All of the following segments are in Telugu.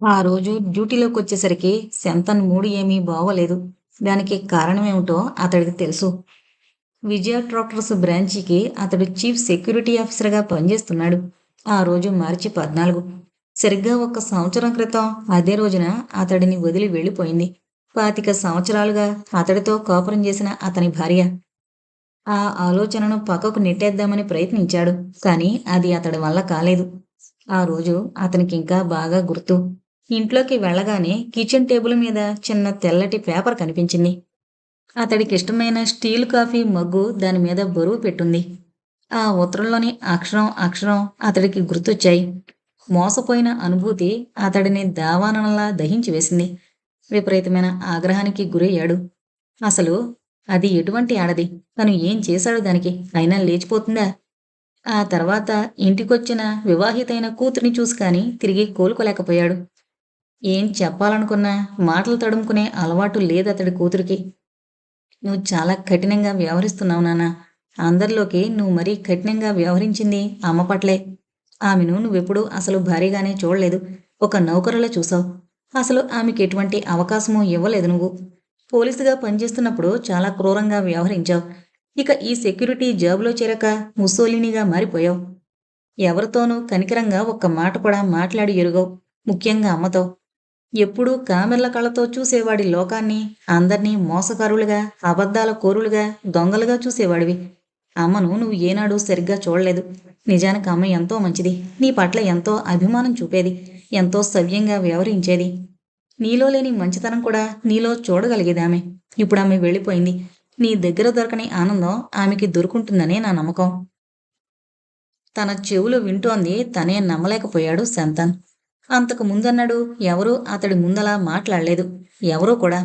ఆ రోజు డ్యూటీలోకి వచ్చేసరికి శంతన్ మూడు ఏమీ బాగోలేదు. దానికి కారణమేమిటో అతడికి తెలుసు. విజయ ట్రాక్టర్స్ బ్రాంచికి అతడు చీఫ్ సెక్యూరిటీ ఆఫీసర్గా పనిచేస్తున్నాడు. ఆ రోజు మార్చి పద్నాలుగు. సరిగ్గా ఒక సంవత్సరం క్రితం అదే రోజున అతడిని వదిలి వెళ్ళిపోయింది. పాతిక సంవత్సరాలుగా అతడితో కాపురం చేసిన అతని భార్య. ఆ ఆలోచనను పక్కకు నెట్టేద్దామని ప్రయత్నించాడు. కానీ అది అతడి వల్ల కాలేదు. ఆ రోజు అతనికి ఇంకా బాగా గుర్తు. ఇంట్లోకి వెళ్ళగానే కిచెన్ టేబుల్ మీద చిన్న తెల్లటి పేపర్ కనిపించింది. అతడికి ఇష్టమైన స్టీల్ కాఫీ మగ్గు దాని మీద బరువు పెట్టుంది. ఆ ఉత్తరంలోని అక్షరం అక్షరం అతడికి గుర్తొచ్చాయి. మోసపోయిన అనుభూతి అతడిని దావానలా దహించి వేసింది. విపరీతమైన ఆగ్రహానికి గురయ్యాడు. అసలు అది ఎటువంటి ఆడది? తను ఏం చేశాడు దానికి? అయినా లేచిపోతుందా? ఆ తర్వాత ఇంటికొచ్చిన వివాహితైన కూతురిని చూసి కానీ తిరిగి కోలుకోలేకపోయాడు. ఏం చెప్పాలనుకున్నా మాటలు తడుముకునే అలవాటు లేదు అతడి కూతురికి. నువ్వు చాలా కఠినంగా వ్యవహరిస్తున్నావు నాన్న అందరిలోకి నువ్వు మరీ కఠినంగా వ్యవహరించింది అమ్మ పట్లే. ఆమెను నువ్వెప్పుడూ అసలు భారీగానే చూడలేదు. ఒక నౌకరులా చూసావు అసలు ఆమెకెటువంటి అవకాశమూ ఇవ్వలేదు నువ్వు. పోలీసుగా పనిచేస్తున్నప్పుడు చాలా క్రూరంగా వ్యవహరించావు. ఇక ఈ సెక్యూరిటీ జాబులో చేరక ముసోలినిగా మారిపోయావు. ఎవరితోనూ కనికరంగా ఒక్క మాట కూడా మాట్లాడి ఎరుగవు. ముఖ్యంగా అమ్మతో. ఎప్పుడూ కామెర్ల కళ్ళతో చూసేవాడి లోకాన్ని అందర్నీ మోసకారులుగా, అబద్ధాల కోరులుగా, దొంగలుగా చూసేవాడివి. అమ్మను నువ్వు ఏనాడు సరిగ్గా చూడలేదు. నిజానికి అమ్మ ఎంతో మంచిది. నీ పట్ల ఎంతో అభిమానం చూపేది. ఎంతో సవ్యంగా వ్యవహరించేది. నీలో లేని మంచితనం కూడా నీలో చూడగలిగేది ఆమె ఇప్పుడు ఆమె వెళ్ళిపోయింది. నీ దగ్గర దొరకని ఆనందం ఆమెకి దొరుకుంటుందనే నా నమ్మకం. తన చెవులు వింటోంది తనే నమ్మలేకపోయాడు శంతన్. అంతకు ముందన్నాడు ఎవరూ అతడి ముందలా మాట్లాడలేదు. ఎవరూ కూడా.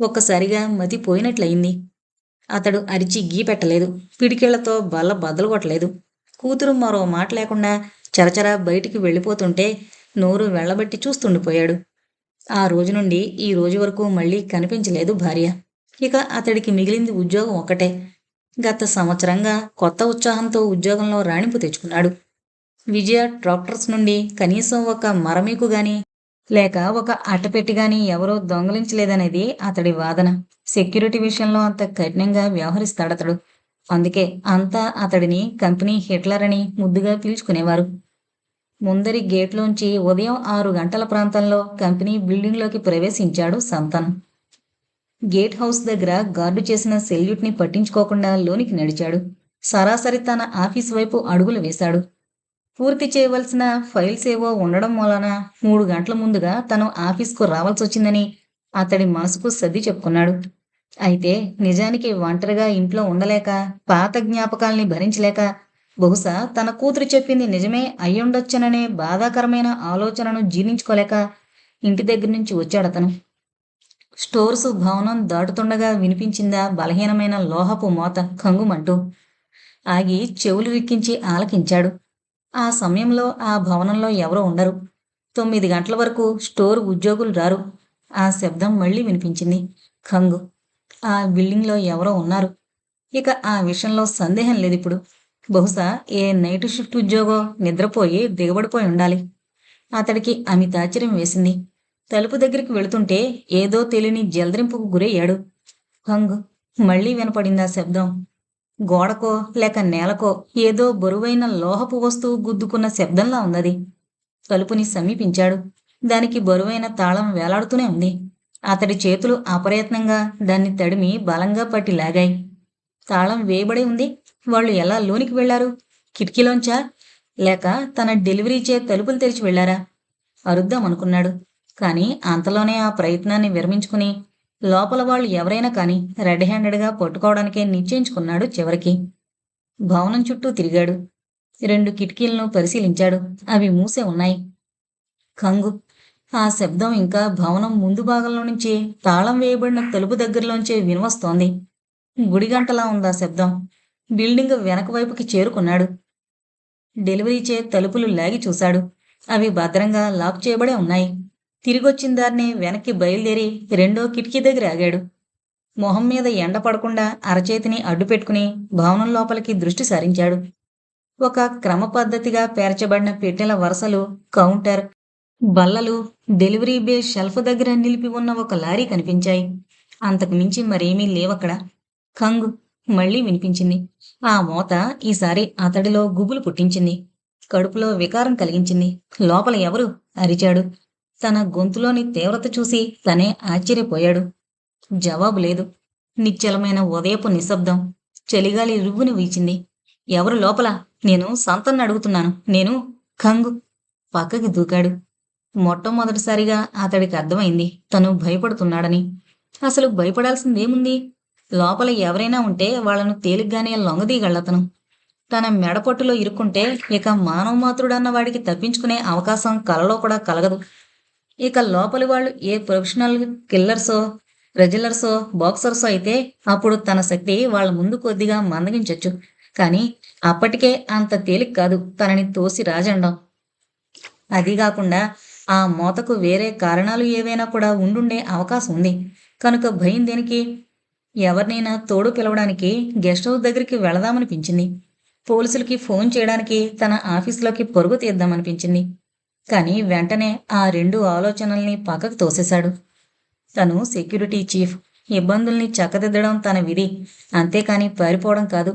ఒక్కసారిగా మతి పోయినట్లయింది. అతడు అరిచి గీపెట్టలేదు. పిడికిళ్ళతో బల్ల బద్దలు కొట్టలేదు. కూతురు మరో మాట లేకుండా చరచరా బయటికి వెళ్ళిపోతుంటే నోరు వెళ్ళబట్టి చూస్తుండిపోయాడు. ఆ రోజు నుండి ఈ రోజు వరకు మళ్ళీ కనిపించలేదు భార్య. ఇక అతడికి మిగిలింది ఉద్యోగం ఒక్కటే. గత సంవత్సరంగా కొత్త ఉత్సాహంతో ఉద్యోగంలో రాణింపు తెచ్చుకున్నాడు. విజయ ట్రాక్టర్స్ నుండి కనీసం ఒక మరమీకు గాని, లేక ఒక అట్టపెట్టి గాని ఎవరూ దొంగిలించలేదనేది అతడి వాదన. సెక్యూరిటీ విషయంలో అంత కఠినంగా వ్యవహరిస్తాడతడు. అందుకే అంతా అతడిని కంపెనీ హిట్లర్ అని ముద్దుగా పిలుచుకునేవారు. ముందరి గేట్లోంచి ఉదయం ఆరు గంటల ప్రాంతంలో కంపెనీ బిల్డింగ్లోకి ప్రవేశించాడు సంతన్. గేట్ హౌస్ దగ్గర గార్డు చేసిన సెల్యూట్ని పట్టించుకోకుండా లోనికి నడిచాడు. సరాసరి తన ఆఫీస్ వైపు అడుగులు వేశాడు. పూర్తి చేయవలసిన ఫైల్స్ ఏవో ఉండడం వలన మూడు గంటల ముందుగా తను ఆఫీస్కు రావాల్సి వచ్చిందని అతడి మనసుకు సర్ది చెప్పుకున్నాడు. అయితే నిజానికి ఒంటరిగా ఇంట్లో ఉండలేక, పాత జ్ఞాపకాల్ని భరించలేక, బహుశా తన కూతురు చెప్పింది నిజమే అయ్యుండొచ్చననే బాధాకరమైన ఆలోచనను జీర్ణించుకోలేక ఇంటి దగ్గర నుంచి వచ్చాడు అతను స్టోర్స్ భవనం దాటుతుండగా వినిపించిందా బలహీనమైన లోహపు మోత కంగుమంటూ ఆగి చెవులు విక్కించి ఆలకించాడు. ఆ సమయంలో ఆ భవనంలో ఎవరూ ఉండరు. తొమ్మిది గంటల వరకు స్టోర్ ఉద్యోగులు రారు. ఆ శబ్దం మళ్ళీ వినిపించింది. ఖంగు. ఆ బిల్డింగ్లో ఎవరో ఉన్నారు. ఇక ఆ విషయంలో సందేహం లేదు ఇప్పుడు బహుశా ఏ నైట్ షిఫ్ట్ ఉద్యోగో నిద్రపోయి దిగబడిపోయి ఉండాలి. అతడికి అమితాశ్చర్యం వేసింది. తలుపు దగ్గరికి వెళుతుంటే ఏదో తెలియని జలదరింపుకు గురయ్యాడు. ఖంగ్. మళ్ళీ ఆ శబ్దం. గోడకో లేక నేలకో ఏదో బరువైన లోహపు వస్తువు గుద్దుకున్న శబ్దంలా ఉన్నది తలుపుని సమీపించాడు. దానికి బరువైన తాళం వేలాడుతూనే ఉంది. అతడి చేతులు అప్రయత్నంగా దాన్ని తడిమి బలంగా పట్టి లాగాయి. తాళం వేయబడి ఉంది. వాళ్ళు ఎలా లోనికి వెళ్ళారు? కిటికీలోంచా? లేక తన డెలివరీ చే తలుపులు తెరిచి వెళ్ళారా? అరుద్దామనుకున్నాడు. కానీ అంతలోనే ఆ ప్రయత్నాన్ని విరమించుకుని లోపల వాళ్ళు ఎవరైనా కానీ రెడ్ హ్యాండెడ్గా పట్టుకోవడానికే నిశ్చయించుకున్నాడు చివరికి. భవనం చుట్టూ తిరిగాడు. రెండు కిటికీలను పరిశీలించాడు. అవి మూసే ఉన్నాయి. కంగు ఆ శబ్దం ఇంకా భవనం ముందు భాగంలో నుంచి తాళం వేయబడిన తలుపు దగ్గరలోంచే వినవస్తోంది. గుడిగంటలా ఉందా శబ్దం. బిల్డింగ్ వెనక వైపుకి చేరుకున్నాడు. డెలివరీ చే తలుపులు లాగి చూశాడు. అవి భద్రంగా లాక్ చేయబడే ఉన్నాయి. తిరిగొచ్చిన దారినే వెనక్కి బయలుదేరి రెండో కిటికీ దగ్గర ఆగాడు. మొహం మీద ఎండ పడకుండా అరచేతిని అడ్డుపెట్టుకుని భవనం లోపలికి దృష్టి సారించాడు. ఒక క్రమ పద్ధతిగా పేర్చబడిన పెట్టెల వరసలు, కౌంటర్, బల్లలు డెలివరీ బే షెల్ఫ్ దగ్గర నిలిపి ఉన్న ఒక లారీ కనిపించాయి. అంతకు మించి మరేమీ లేవక్కడ. కంగు మళ్ళీ వినిపించింది. ఆ మోత ఈసారి అతడిలో గుబులు పుట్టించింది. కడుపులో వికారం కలిగించింది. లోపల ఎవరు అరిచాడు? తన గొంతులోని తీవ్రత చూసి తనే ఆశ్చర్యపోయాడు. జవాబు లేదు. నిశ్చలమైన ఉదయపు నిశ్శబ్దం చలిగాలి రువ్వుని వీచింది. ఎవరు లోపల? నేను సంతన్ని అడుగుతున్నాను. నేను కంగు పక్కకి దూకాడు. మొట్టమొదటిసారిగా అతడికి అర్థమైంది తను భయపడుతున్నాడని. అసలు భయపడాల్సిందేముంది? లోపల ఎవరైనా ఉంటే వాళ్ళను తేలిగ్గానే లొంగదీయగలతను. తన మెడపట్టులో ఇరుక్కుంటే ఇక మానవ మాతృడన్న వాడికి తప్పించుకునే అవకాశం కలలో కూడా కలగదు. ఇక లోపలి వాళ్ళు ఏ ప్రొఫెషనల్ కిల్లర్సో రెజిలర్సో బాక్సర్సో అయితే అప్పుడు తన శక్తి వాళ్ళ ముందు కొద్దిగా మందగించొచ్చు. కానీ అప్పటికే అంత తేలిక కాదు తనని తోసి రాజండం. అది కాకుండా ఆ మోతకు వేరే కారణాలు ఏవైనా కూడా ఉండుండే అవకాశం ఉంది. కనుక భయం దేనికి? ఎవరినైనా తోడు పిలవడానికి గెస్ట్ హౌస్ దగ్గరికి వెళదామనిపించింది. పోలీసులకి ఫోన్ చేయడానికి తన ఆఫీసులోకి పరుగు తీద్దామనిపించింది. కానీ వెంటనే ఆ రెండు ఆలోచనల్ని పక్కకు తోసేశాడు. తను సెక్యూరిటీ చీఫ్ ఇబ్బందుల్ని చక్కదిద్దడం తన విధి అంతేకాని పారిపోవడం కాదు.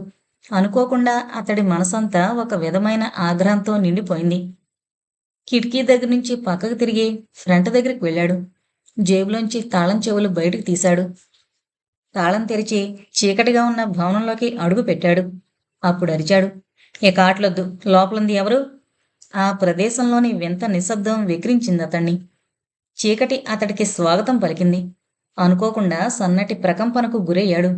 అనుకోకుండా అతడి మనసంతా ఒక విధమైన ఆగ్రహంతో నిండిపోయింది. కిటికీ దగ్గర నుంచి పక్కకు తిరిగి ఫ్రంట్ దగ్గరికి వెళ్ళాడు. జేబులోంచి తాళం చెవులు బయటకు తీశాడు. తాళం తెరిచి చీకటిగా ఉన్న భవనంలోకి అడుగు పెట్టాడు. అప్పుడు అరిచాడు. ఇక ఆటలొద్దు లోపలుంది ఎవరు? ఆ ప్రదేశంలోని వింత నిశ్శబ్దం వికరించింది అతణ్ణి చీకటి అతడికి స్వాగతం పలికింది. అనుకోకుండా సన్నటి ప్రకంపనకు గురయ్యాడు.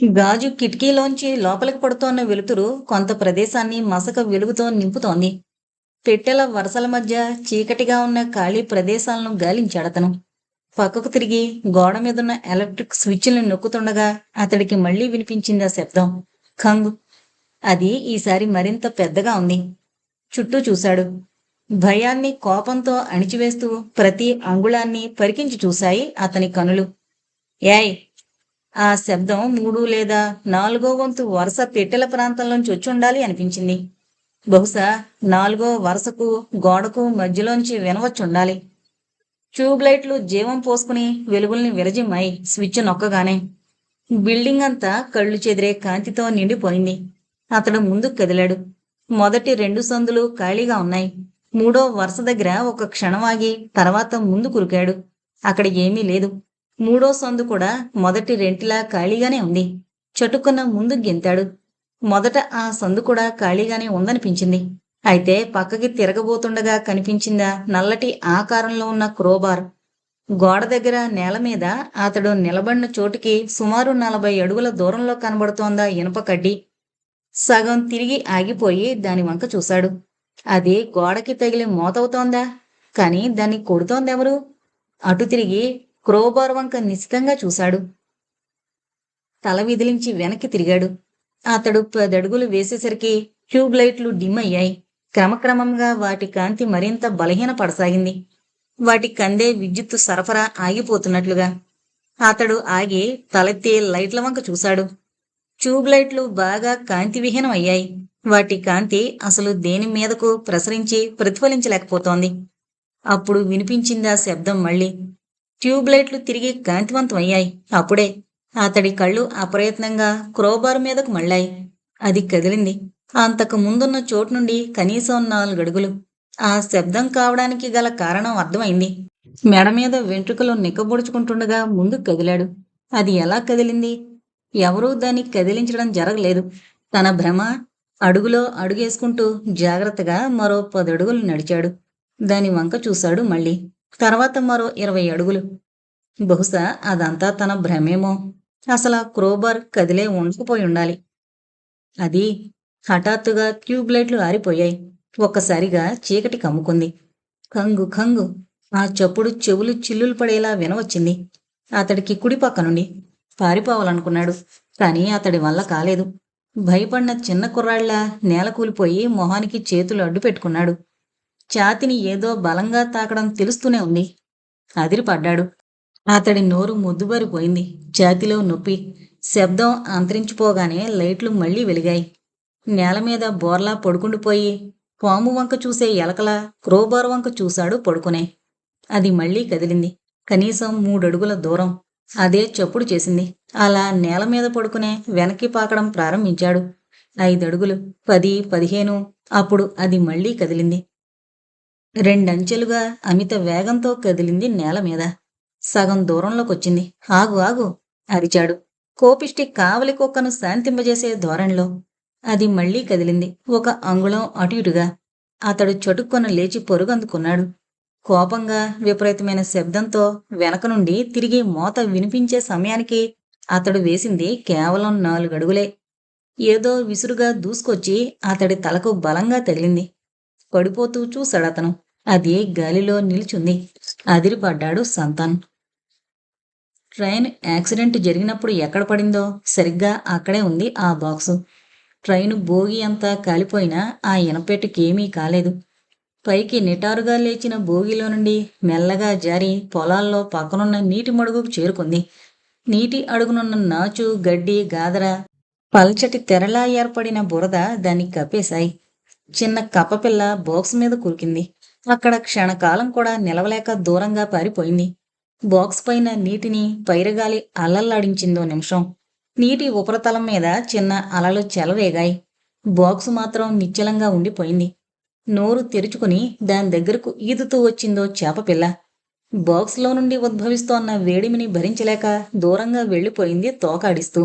గాజు కిటికీలోంచి లోపలికి పడుతోన్న వెలుతురు కొంత ప్రదేశాన్ని మసక వెలుగుతో నింపుతోంది. పెట్టెల వరసల మధ్య చీకటిగా ఉన్న ఖాళీ ప్రదేశాలను గాలించాడతను పక్కకు తిరిగి గోడ మీదున్న ఎలక్ట్రిక్ స్విచ్లను నొక్కుతుండగా అతడికి మళ్ళీ వినిపించింది ఆ శబ్దం. ఖంగ్ అది ఈసారి మరింత పెద్దగా ఉంది. చుట్టూ చూశాడు. భయాన్ని కోపంతో అణిచివేస్తూ ప్రతి అంగుళాన్ని పరికించి చూశాయి అతని కనులు. యాయ్ ఆ శబ్దం మూడు లేదా నాలుగో వంతు వరుస పెట్టెల ప్రాంతంలోంచి వచ్చుండాలి అనిపించింది. బహుశా నాలుగో వరుసకు గోడకు మధ్యలోంచి వినవచ్చుండాలి ట్యూబ్ లైట్లు జీవం పోసుకుని వెలుగుల్ని విరజిమ్మాయి స్విచ్ నొక్కగానే. బిల్డింగ్ అంతా కళ్ళు చెదిరే కాంతితో నిండిపోయింది. అతడు ముందుకు కదిలాడు. మొదటి రెండు సందులు ఖాళీగా ఉన్నాయి. మూడో వరుస దగ్గర ఒక క్షణం ఆగి తర్వాత ముందు కురికాడు. అక్కడ ఏమీ లేదు. మూడో సందు కూడా మొదటి రెంటిలా ఖాళీగానే ఉంది. చటుక్కున్న ముందు గెంతాడు. మొదట ఆ సందు కూడా ఖాళీగానే ఉందనిపించింది. అయితే పక్కకి తిరగబోతుండగా కనిపించిందా నల్లటి ఆకారంలో ఉన్న క్రోబార్. గోడ దగ్గర నేల మీద అతడు నిలబడిన చోటుకి సుమారు నలభై అడుగుల దూరంలో కనబడుతోందా ఇనుప కడ్డీ. సగం తిరిగి ఆగిపోయి దాని వంక చూశాడు. అది గోడకి తగిలి మోతవుతోందా? కాని దాన్ని కొడుతోందెవరు? అటు తిరిగి క్రోబార్ వంక నిశితంగా చూశాడు. తల విదిలించి వెనక్కి తిరిగాడు. అతడు పదడుగులు వేసేసరికి ట్యూబ్ లైట్లు డిమ్ అయ్యాయి క్రమక్రమంగా వాటి కాంతి మరింత బలహీన పడసాగింది వాటి కందే విద్యుత్తు సరఫరా ఆగిపోతున్నట్లుగా. అతడు ఆగి తలెత్తి లైట్ల వంక చూశాడు. ట్యూబ్ లైట్లు బాగా కాంతివిహీనం అయ్యాయి. వాటి కాంతి అసలు దేని మీదకు ప్రసరించి ప్రతిఫలించలేకపోతోంది. అప్పుడు వినిపించింది ఆ శబ్దం మళ్ళీ. ట్యూబ్ లైట్లు తిరిగి కాంతివంతం అయ్యాయి. అప్పుడే అతడి కళ్ళు అప్రయత్నంగా క్రోబార్ మీదకు మళ్ళాయి. అది కదిలింది. అంతకు ముందున్న చోటు నుండి కనీసం నాలుగడుగులు ఆ శబ్దం కావడానికి గల కారణం అర్థమైంది. మెడ మీద వెంట్రుకలు నిక్కబొడుచుకుంటుండగా ముందుకు కదిలాడు. అది ఎలా కదిలింది? ఎవరూ దాన్ని కదిలించడం జరగలేదు. తన భ్రమ అడుగులో అడుగేసుకుంటూ జాగ్రత్తగా మరో పదడుగులు నడిచాడు. దాని వంక చూశాడు మళ్ళీ. తర్వాత మరో ఇరవై అడుగులు. బహుశా అదంతా తన భ్రమేమో. అసలు ఆ క్రోబార్ కదిలే ఉండకపోయి ఉండాలి. అది హఠాత్తుగా ట్యూబ్ లైట్లు ఆరిపోయాయి. ఒక్కసారిగా చీకటి కమ్ముకుంది. కంగు కంగు ఆ చప్పుడు చెవులు చిల్లులు పడేలా వినవచ్చింది. అతడికి కుడి పక్క నుండి పారిపోవాలనుకున్నాడు. కానీ అతడి వల్ల కాలేదు. భయపడిన చిన్న కుర్రాళ్ళ నేల కూలిపోయి మొహానికి చేతులు అడ్డు పెట్టుకున్నాడు. ఛాతిని ఏదో బలంగా తాకడం తెలుస్తూనే ఉంది. అదిరిపడ్డాడు. అతడి నోరు ముద్దుబారిపోయింది. ఛాతిలో నొప్పి. శబ్దం అంతరించిపోగానే లైట్లు మళ్ళీ వెలిగాయి. నేల మీద బోర్లా పడుకుండిపోయి పాము వంక చూసే ఎలకల క్రోబార్ వంక చూశాడు పడుకునే. అది మళ్ళీ కదిలింది. కనీసం మూడడుగుల దూరం. అదే చప్పుడు చేసింది. అలా నేల మీద పడుకునే వెనక్కి పాకడం ప్రారంభించాడు. ఐదడుగులు పది పదిహేను అప్పుడు అది మళ్ళీ కదిలింది. రెండంచెలుగా అమిత వేగంతో కదిలింది నేల మీద. సగం దూరంలోకొచ్చింది. ఆగు ఆగు అరిచాడు. కోపిష్టి కావలి కుక్కను శాంతింపజేసే ధోరణిలో. అది మళ్ళీ కదిలింది. ఒక అంగుళం అటు ఇటుగా. అతడు చటుక్కున లేచి పొరుగందుకున్నాడు. కోపంగా విపరీతమైన శబ్దంతో వెనక నుండి తిరిగి మోత వినిపించే సమయానికి అతడు వేసింది కేవలం నాలుగడుగులే. ఏదో విసురుగా దూసుకొచ్చి అతడి తలకు బలంగా తగిలింది. పడిపోతూ చూశాడతను. అది గాలిలో నిల్చుంది. అదిరిపడ్డాడు సంతాన్. ట్రైన్ యాక్సిడెంట్ జరిగినప్పుడు ఎక్కడ పడిందో సరిగ్గా అక్కడే ఉంది ఆ బాక్సు. ట్రైను బోగి అంతా కాలిపోయినా ఆ ఇనపెట్టుకేమీ కాలేదు. పైకి నిటారుగా లేచిన భోగిలో నుండి మెల్లగా జారి పొలాల్లో పక్కనున్న నీటి మడుగుకు చేరుకుంది. నీటి అడుగునున్న నాచు గడ్డి గాదర పల్చటి తెరలా ఏర్పడిన బురద దాన్ని కప్పేశాయి. చిన్న కప్పపిల్ల బాక్స్ మీద కురికింది అక్కడ క్షణకాలం కూడా నిలవలేక దూరంగా పారిపోయింది. బాక్స్ పైన నీటిని పైరగాలి అల్లల్లాడించిందో నిమిషం. నీటి ఉపరితలం మీద చిన్న అలలు చెలరేగాయి. బాక్స్ మాత్రం నిశ్చలంగా ఉండిపోయింది. నోరు తెరుచుకుని దాని దగ్గరకు ఈదుతూ వచ్చిందో చేపపిల్ల బాక్స్లో నుండి ఉద్భవిస్తోన్న వేడిమిని భరించలేక దూరంగా వెళ్ళిపోయింది తోకాడిస్తూ.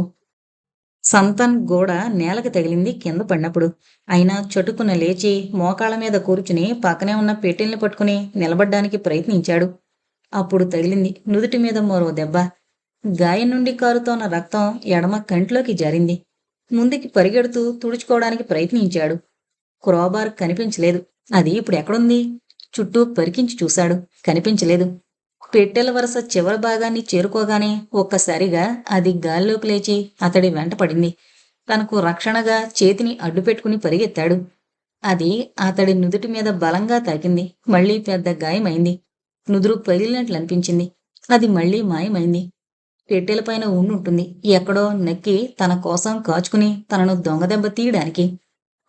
సంతన్ గోడ నేలకు తగిలింది కింద పడినప్పుడు. అయినా చటుకున లేచి మోకాళ్ళ మీద కూర్చుని పక్కనే ఉన్న పెట్టెల్ని పట్టుకుని నిలబడ్డానికి ప్రయత్నించాడు. అప్పుడు తగిలింది నుదుటి మీద మరో దెబ్బ. గాయం నుండి కారుతోన్న రక్తం ఎడమ కంట్లోకి జారింది. ముందుకి పరిగెడుతూ తుడుచుకోవడానికి ప్రయత్నించాడు. క్రోబార్ కనిపించలేదు. అది ఇప్పుడు ఎక్కడుంది? చుట్టూ పరికించి చూశాడు. కనిపించలేదు. పెట్టెల వరుస చివరి భాగాన్ని చేరుకోగానే ఒక్కసారిగా అది గాల్లోకి లేచి అతడి వెంట పడింది. తనకు రక్షణగా చేతిని అడ్డుపెట్టుకుని పరిగెత్తాడు. అది అతడి నుదుటి మీద బలంగా తాకింది. మళ్ళీ పెద్ద గాయమైంది. నుదురు పగిలినట్లు అనిపించింది. అది మళ్ళీ మాయమైంది. పెట్టెలపైన ఉండుంటుంది. ఎక్కడో నక్కి తన కోసం కాచుకుని తనను దొంగదెబ్బ తీయడానికి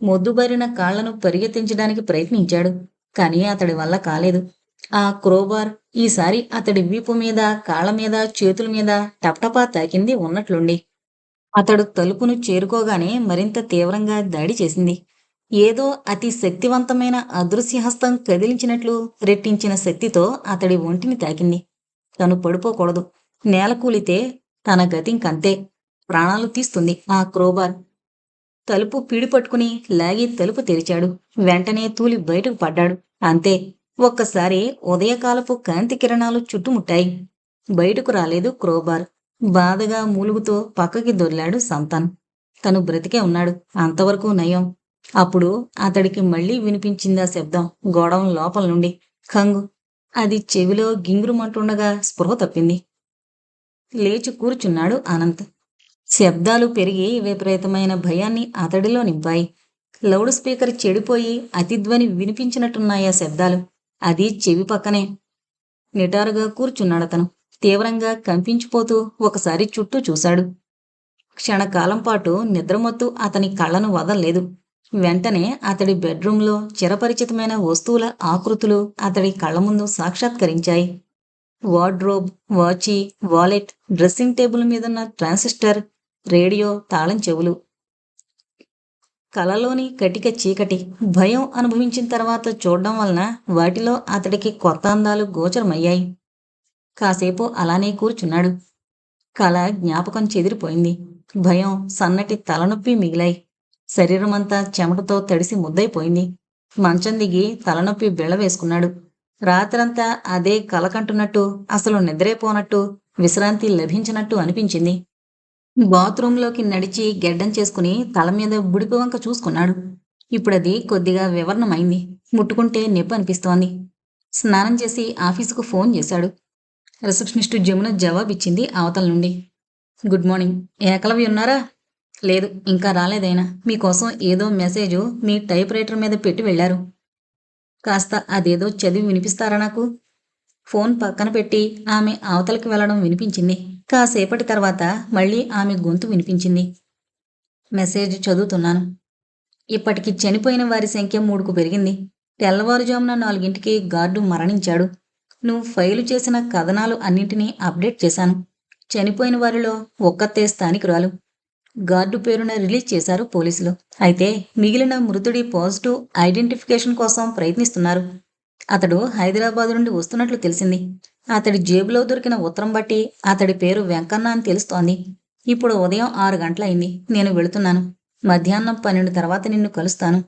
మొద్దుబారిన కాళ్ళను పరిగెత్తించడానికి ప్రయత్నించాడు కానీ అతడి వల్ల కాలేదు. ఆ క్రోబార్ ఈసారి అతడి వీపు మీద కాళ్ళ మీద చేతుల మీద టపటపా తాకింది ఉన్నట్లుండి. అతడు తలుపును చేరుకోగానే మరింత తీవ్రంగా దాడి చేసింది. ఏదో అతి శక్తివంతమైన అదృశ్యహస్తం కదిలించినట్లు రెట్టించిన శక్తితో అతడి ఒంటిని తాకింది. తను పడిపోకూడదు నేల కూలితే తన గతింకంతే ప్రాణాలు తీస్తుంది ఆ క్రోబార్. తలుపు పీడిపట్టుకుని లాగి తలుపు తెరిచాడు. వెంటనే తూలి బయటకు పడ్డాడు. అంతే ఒక్కసారి ఉదయకాలపు కాంతి కిరణాలు చుట్టుముట్టాయి. బయటకు రాలేదు క్రోబార్. బాధగా మూలుగుతో పక్కకి దొర్లాడు సంతాన్. తను బ్రతికే ఉన్నాడు. అంతవరకు నయం. అప్పుడు అతడికి మళ్ళీ వినిపించిందా శబ్దం గోడవం లోపల నుండి. కంగు అది చెవిలో గింగురుమంటుండగా స్పృహ తప్పింది. లేచి కూర్చున్నాడు అనంత్. శబ్దాలు పెరిగి విపరీతమైన భయాన్ని అతడిలో నింపాయి. లౌడ్ స్పీకర్ చెడిపోయి అతిధ్వని వినిపించినట్టున్నాయా శబ్దాలు. అది చెవి పక్కనే నిటారుగా కూర్చున్నాడతను తీవ్రంగా కంపించిపోతూ ఒకసారి చుట్టూ చూశాడు. క్షణకాలం పాటు నిద్రమత్తు అతని కళ్ళను వదలలేదు. వెంటనే అతడి బెడ్రూంలో చిరపరిచితమైన వస్తువుల ఆకృతులు అతడి కళ్ళ ముందు సాక్షాత్కరించాయి. Wardrobe watch wallet dressing table మీదున్న ట్రాన్సిస్టర్ రేడియో తాళం చెవులు. కలలోని కటిక చీకటి భయం అనుభవించిన తర్వాత చూడడం వలన వాటిలో అతడికి కొత్త అందాలు గోచరమయ్యాయి. కాసేపు అలానే కూర్చున్నాడు. కల జ్ఞాపకం చెదిరిపోయింది. భయం సన్నటి తలనొప్పి మిగిలాయి. శరీరమంతా చెమటతో తడిసి ముద్దైపోయింది మంచం దిగి తలనొప్పి బిళ్ళవేసుకున్నాడు. రాత్రంతా అదే కలకంటున్నట్టు అసలు నిద్రైపోనట్టు విశ్రాంతి లభించినట్టు అనిపించింది. బాత్రూంలోకి నడిచి గెడ్డం చేసుకుని తల మీద బుడిపి వంక చూసుకున్నాడు. ఇప్పుడది కొద్దిగా వివరణమైంది. ముట్టుకుంటే నొప్పి అనిపిస్తోంది. స్నానం చేసి ఆఫీసుకు ఫోన్ చేశాడు. రిసెప్షనిస్టు జమున జవాబిచ్చింది అవతల నుండి. Good morning. ఏకలవి ఉన్నారా? లేదు ఇంకా రాలేదైనా మీకోసం ఏదో మెసేజ్ మీ టైప్ రైటర్ మీద పెట్టి వెళ్ళారు. కాస్త అదేదో చదివి వినిపిస్తారా నాకు? ఫోన్ పక్కన పెట్టి ఆమె అవతలకి వెళ్ళడం వినిపించింది. కాసేపటి తర్వాత మళ్ళీ ఆమె గొంతు వినిపించింది. మెసేజ్ చదువుతున్నాను. ఇప్పటికి చనిపోయిన వారి సంఖ్య మూడుకు పెరిగింది. తెల్లవారుజామున నాలుగింటికి గార్డు మరణించాడు. నువ్వు ఫైలు చేసిన కథనాలు అన్నింటినీ అప్డేట్ చేశాను. చనిపోయిన వారిలో ఒక్కతే స్థానికురాలు. గార్డు పేరున రిలీజ్ చేశారు పోలీసులు. అయితే మిగిలిన మృతుడి పాజిటివ్ ఐడెంటిఫికేషన్ కోసం ప్రయత్నిస్తున్నారు. అతడు హైదరాబాద్ నుండి వస్తున్నట్లు తెలిసింది. అతడి జేబులో దొరికిన ఉత్తరం బట్టి అతడి పేరు వెంకన్న అని తెలుస్తోంది. ఇప్పుడు ఉదయం ఆరు గంటలయింది. నేను వెళుతున్నాను. మధ్యాహ్నం పన్నెండు తర్వాత నిన్ను కలుస్తాను.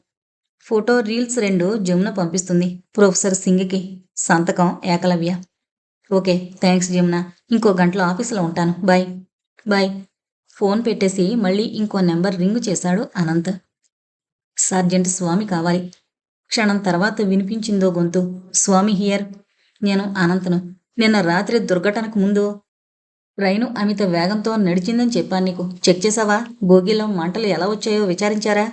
ఫోటో రీల్స్ రెండు జమున పంపిస్తుంది ప్రొఫెసర్ సింగ్కి. సంతకం ఏకలవ్య. Okay thanks Jamuna. ఇంకో గంటలో ఆఫీసులో ఉంటాను. బాయ్. బాయ్. ఫోన్ పెట్టేసి మళ్ళీ ఇంకో నెంబర్ రింగ్ చేశాడు అనంత్. సర్జెంట్ స్వామి కావాలి. క్షణం తర్వాత వినిపించిందో గొంతు. స్వామి హియర్. నేను అనంతను. నిన్న రాత్రి దుర్ఘటనకు ముందు రైను అమిత వేగంతో నడిచిందని చెప్పాను నీకు. చెక్ చేసావా గోగిలో మంటలు ఎలా వచ్చాయో విచారించారా?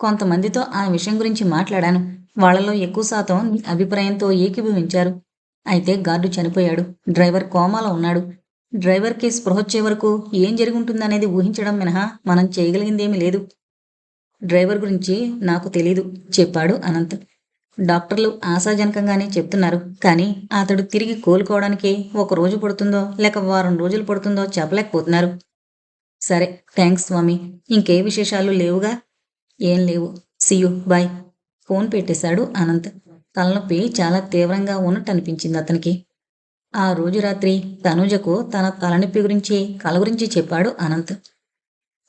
కొంతమందితో ఆ విషయం గురించి మాట్లాడాను. వాళ్ళలో ఎక్కువ శాతం నీ అభిప్రాయంతో ఏకీభవించారు. అయితే గార్డు చనిపోయాడు. డ్రైవర్ కోమాలో ఉన్నాడు. డ్రైవర్కి స్పృహ వచ్చే వరకు ఏం జరిగి ఉంటుందనేది ఊహించడం మినహా మనం చేయగలిగిందేమీ లేదు. డ్రైవర్ గురించి నాకు తెలీదు చెప్పాడు అనంత్. డాక్టర్లు ఆశాజనకంగానే చెప్తున్నారు కానీ అతడు తిరిగి కోలుకోవడానికి ఒక రోజు పడుతుందో లేక వారం రోజులు పడుతుందో చెప్పలేకపోతున్నారు. సరే థ్యాంక్స్ స్వామి. ఇంకే విశేషాలు లేవుగా? ఏం లేవు. సియు బాయ్ ఫోన్ పెట్టేశాడు అనంత్. తలనొప్పి చాలా తీవ్రంగా ఉన్నట్టు అనిపించింది అతనికి. ఆ రోజు రాత్రి తనుజకు తన తలనొప్పి గురించి కల గురించి చెప్పాడు అనంత్.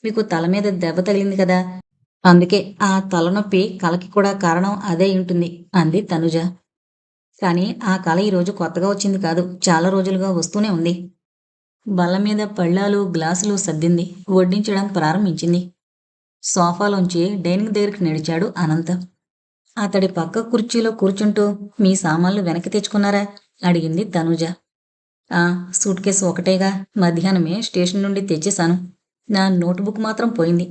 మీకు తల మీద దెబ్బ తగిలింది కదా? అందుకే ఆ తలనొప్పి కలకి కూడా కారణం అదే ఉంటుంది అంది తనుజ. కానీ ఆ కళ ఈరోజు కొత్తగా వచ్చింది కాదు చాలా రోజులుగా వస్తూనే ఉంది. బల్ల మీద పళ్ళాలు గ్లాసులు సర్దింది వడ్డించడం ప్రారంభించింది. సోఫాలోంచి డైనింగ్ దగ్గరికి నడిచాడు అనంత. అతడి పక్క కుర్చీలో కూర్చుంటూ మీ సామాన్లు వెనక్కి తెచ్చుకున్నారా? అడిగింది తనుజ. ఆ సూట్ కేసు ఒకటేగా మధ్యాహ్నమే స్టేషన్ నుండి తెచ్చేశాను. నా నోట్బుక్ మాత్రం పోయింది.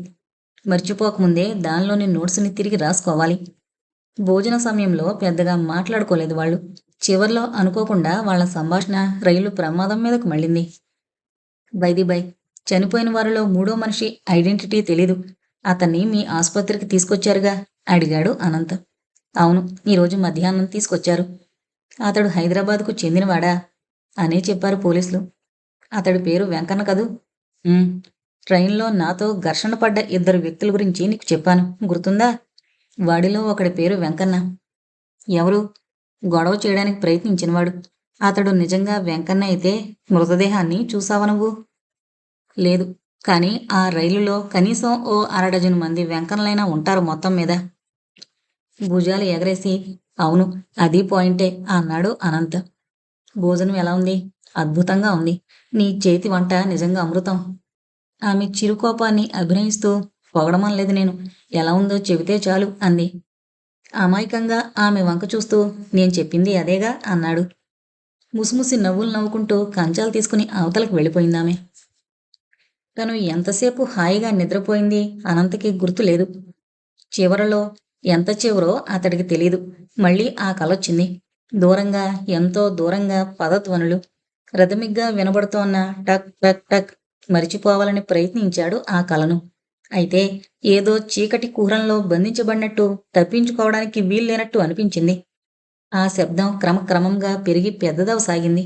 మర్చిపోకముందే దానిలోని నోట్స్ని తిరిగి రాసుకోవాలి. భోజన సమయంలో పెద్దగా మాట్లాడుకోలేదు వాళ్ళు. చివర్లో అనుకోకుండా వాళ్ళ సంభాషణ రైలు ప్రమాదం మీదకు మళ్ళింది. By the by. చనిపోయిన వారిలో మూడో మనిషి ఐడెంటిటీ తెలీదు. అతన్ని మీ ఆసుపత్రికి తీసుకొచ్చారుగా? అడిగాడు అనంత్. అవును ఈరోజు మధ్యాహ్నం తీసుకొచ్చారు. అతడు హైదరాబాద్కు చెందినవాడా? అనే చెప్పారు పోలీసులు. అతడి పేరు వెంకన్న కదూ? ట్రైన్లో నాతో ఘర్షణ పడ్డ ఇద్దరు వ్యక్తుల గురించి నీకు చెప్పాను. గుర్తుందా? వాడిలో ఒకడి పేరు వెంకన్న. ఎవరు? గొడవ చేయడానికి ప్రయత్నించినవాడు. అతడు నిజంగా వెంకన్న అయితే మృతదేహాన్ని చూసావా నువ్వు? లేదు. కానీ ఆ రైలులో కనీసం ఓ అరడజను మంది వెంకన్నలైనా ఉంటారు మొత్తం మీద. భుజాలు ఎగరేసి అవును అది పాయింటే అన్నాడు అనంత్. భోజనం ఎలా ఉంది? అద్భుతంగా ఉంది. నీ చేతి వంట నిజంగా అమృతం. ఆమె చిరుకోపాన్ని అభినయిస్తూ పొగడమనలేదు నేను. ఎలా ఉందో చెబితే చాలు అంది. అమాయకంగా ఆమె వంక చూస్తూ నేను చెప్పింది అదేగా అన్నాడు. ముసిముసి నవ్వులు నవ్వుకుంటూ కంచాలు తీసుకుని అవతలకు వెళ్ళిపోయిందామె తను ఎంతసేపు హాయిగా నిద్రపోయింది అనంతకి గుర్తులేదు చివరలో ఎంత చివరో అతడికి తెలీదు. మళ్ళీ ఆ కలొచ్చింది దూరంగా ఎంతో దూరంగా పదధ్వనులు. రథమిగ్గా వినబడుతోన్న టక్ టక్ టక్. మరిచిపోవాలని ప్రయత్నించాడు ఆ కలను. అయితే ఏదో చీకటి కూరంలో బంధించబడినట్టు తప్పించుకోవడానికి వీల్లేనట్టు అనిపించింది. ఆ శబ్దం క్రమక్రమంగా పెరిగి పెద్దదవసాగింది.